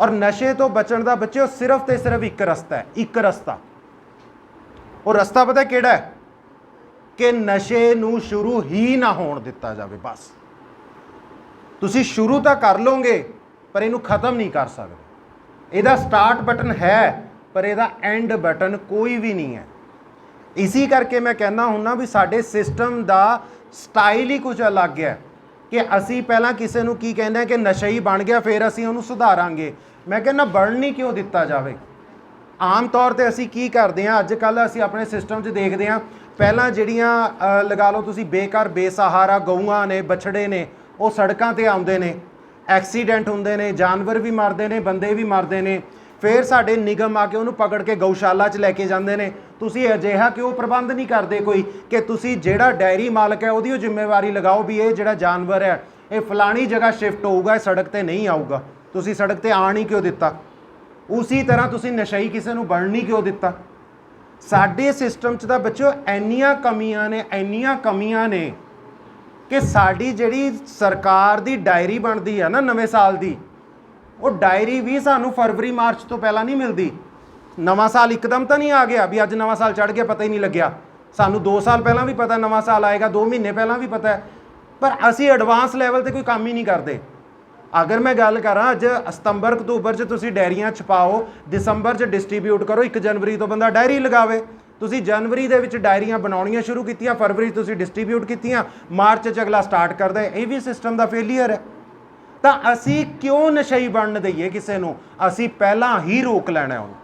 ਔਰ ਨਸ਼ੇ ਤੋਂ ਬਚਣ ਦਾ ਬੱਚਿਓ ਸਿਰਫ ਤੇ ਸਿਰਫ ਇੱਕ ਰਸਤਾ ਹੈ, ਇੱਕ ਰਸਤਾ। ਉਹ ਰਸਤਾ ਪਤਾ ਕਿਹੜਾ ਹੈ? ਕਿ ਨਸ਼ੇ ਨੂੰ ਸ਼ੁਰੂ ਹੀ ਨਾ ਹੋਣ ਦਿੱਤਾ ਜਾਵੇ, ਬਸ। ਤੁਸੀਂ ਸ਼ੁਰੂ ਤਾਂ ਕਰ ਲੋਗੇ ਪਰ ਇਹਨੂੰ ਖਤਮ ਨਹੀਂ ਕਰ ਸਕਦੇ। ਇਹਦਾ ਸਟਾਰਟ ਬਟਨ ਹੈ, ਪਰ ਇਹਦਾ ਐਂਡ ਬਟਨ ਕੋਈ ਵੀ ਨਹੀਂ ਹੈ। ਇਸੇ ਕਰਕੇ ਮੈਂ ਕਹਿੰਦਾ ਹੁੰਨਾ ਵੀ ਸਾਡੇ ਸਿਸਟਮ ਦਾ ਸਟਾਈਲ ਹੀ ਕੁਝ ਅਲੱਗ ਹੈ। ਕਿ ਅਸੀਂ ਪਹਿਲਾਂ ਕਿਸੇ ਨੂੰ ਕੀ ਕਹਿੰਦੇ ਆ ਕਿ ਨਸ਼ਈ ਬਣ ਗਿਆ, ਫਿਰ ਅਸੀਂ ਉਹਨੂੰ ਸੁਧਾਰਾਂਗੇ। ਮੈਂ ਕਹਿੰਦਾ ਬਣ ਨਹੀਂ ਕਿਉਂ ਦਿੱਤਾ ਜਾਵੇ? ਆਮ ਤੌਰ ਤੇ ਅਸੀਂ ਕੀ ਕਰਦੇ ਹਾਂ ਅੱਜ ਕੱਲ ਅਸੀਂ ਆਪਣੇ ਸਿਸਟਮ 'ਚ ਦੇਖਦੇ ਹਾਂ, ਪਹਿਲਾਂ ਜਿਹੜੀਆਂ ਲਗਾ ਲਓ ਤੁਸੀਂ ਬੇਕਾਰ ਬੇਸਹਾਰਾ ਗਊਆਂ ਨੇ, ਬਛੜੇ ਨੇ, ਉਹ ਸੜਕਾਂ ਤੇ ਆਉਂਦੇ ਨੇ। ਐਕਸੀਡੈਂਟ ਹੁੰਦੇ ਨੇ, ਜਾਨਵਰ ਵੀ ਮਰਦੇ ਨੇ, ਬੰਦੇ ਵੀ ਮਰਦੇ ਨੇ। ਫਿਰ ਸਾਡੇ ਨਿਗਮ ਆ ਕੇ ਉਹਨੂੰ ਪਕੜ ਕੇ ਗਊਸ਼ਾਲਾ 'ਚ ਲੈ ਕੇ ਜਾਂਦੇ ਨੇ। ਤੁਸੀਂ ਅਜਿਹਾ ਕਿਉਂ ਪ੍ਰਬੰਧ ਨਹੀਂ ਕਰਦੇ ਕੋਈ ਕਿ ਤੁਸੀਂ ਜਿਹੜਾ ਡਾਇਰੀ ਮਾਲਕ ਹੈ ਉਹਦੀ ਉਹ ਜ਼ਿੰਮੇਵਾਰੀ ਲਗਾਓ ਵੀ ਇਹ ਜਿਹੜਾ ਜਾਨਵਰ ਹੈ, ਇਹ ਫਲਾਣੀ ਜਗ੍ਹਾ ਸ਼ਿਫਟ ਹੋਊਗਾ, ਇਹ ਸੜਕ ਤੇ ਨਹੀਂ ਆਊਗਾ। ਤੁਸੀਂ ਸੜਕ ਤੇ ਆਣ ਹੀ ਕਿਉਂ ਦਿੱਤਾ? ਉਸੇ ਤਰ੍ਹਾਂ ਤੁਸੀਂ ਨਸ਼ਈ ਕਿਸੇ ਨੂੰ ਬਣਨ ਹੀ ਕਿਉਂ ਦਿੱਤਾ? ਸਾਡੇ ਸਿਸਟਮ 'ਚ ਤਾਂ ਬੱਚੋ ਇੰਨੀਆਂ ਕਮੀਆਂ ਨੇ, ਇੰਨੀਆਂ ਕਮੀਆਂ ਨੇ ਕਿ ਸਾਡੀ ਜਿਹੜੀ ਸਰਕਾਰ ਦੀ ਡਾਇਰੀ ਬਣਦੀ ਹੈ ਨਾ ਨਵੇਂ ਸਾਲ ਦੀ, ਉਹ ਡਾਇਰੀ ਵੀ ਸਾਨੂੰ ਫਰਵਰੀ, ਮਾਰਚ ਤੋਂ ਪਹਿਲਾਂ ਨਹੀਂ ਮਿਲਦੀ। ਨਵਾਂ ਸਾਲ ਇੱਕਦਮ ਤਾਂ ਨਹੀਂ ਆ ਗਿਆ ਵੀ ਅੱਜ ਨਵਾਂ ਸਾਲ ਚੜ ਗਿਆ, ਪਤਾ ਹੀ ਨਹੀਂ ਲੱਗਿਆ। ਸਾਨੂੰ 2 ਸਾਲ ਪਹਿਲਾਂ ਵੀ ਪਤਾ ਨਵਾਂ ਸਾਲ ਆਏਗਾ 2 ਮਹੀਨੇ ਪਹਿਲਾਂ ਵੀ ਪਤਾ ਹੈ। ਪਰ ਅਸੀਂ ਐਡਵਾਂਸ ਲੈਵਲ ਤੇ ਕੋਈ ਕੰਮ ਹੀ ਨਹੀਂ ਕਰਦੇ। ਅਗਰ ਮੈਂ ਗੱਲ ਕਰਾਂ, ਅੱਜ ਸਤੰਬਰ, ਅਕਤੂਬਰ 'ਚ ਤੁਸੀਂ ਡਾਇਰੀਆਂ ਛਪਾਓ, ਦਸੰਬਰ 'ਚ ਡਿਸਟ੍ਰੀਬਿਊਟ ਕਰੋ 1 ਜਨਵਰੀ ਤੋਂ ਬੰਦਾ ਡਾਇਰੀ ਲਗਾਵੇ। ਤੁਸੀਂ ਜਨਵਰੀ ਦੇ ਵਿੱਚ ਡਾਇਰੀਆਂ ਬਣਾਉਣੀਆਂ ਸ਼ੁਰੂ ਕੀਤੀਆਂ, ਫਰਵਰੀ 'ਚ ਤੁਸੀਂ ਡਿਸਟ੍ਰੀਬਿਊਟ ਕੀਤੀਆਂ, ਮਾਰਚ 'ਚ ਅਗਲਾ ਸਟਾਰਟ ਕਰਦਾ ਇਹ ਵੀ ਸਿਸਟਮ ਦਾ ਫੇਲਿਅਰ ਹੈ। ਤਾਂ ਅਸੀਂ ਕਿਉਂ ਨਸ਼ਈ ਬਣਨ ਦਈਏ ਕਿਸੇ ਨੂੰ? ਅਸੀਂ ਪਹਿਲਾਂ ਹੀ ਰੋਕ ਲੈਣਾ ਹੈ ਉਹਨੂੰ।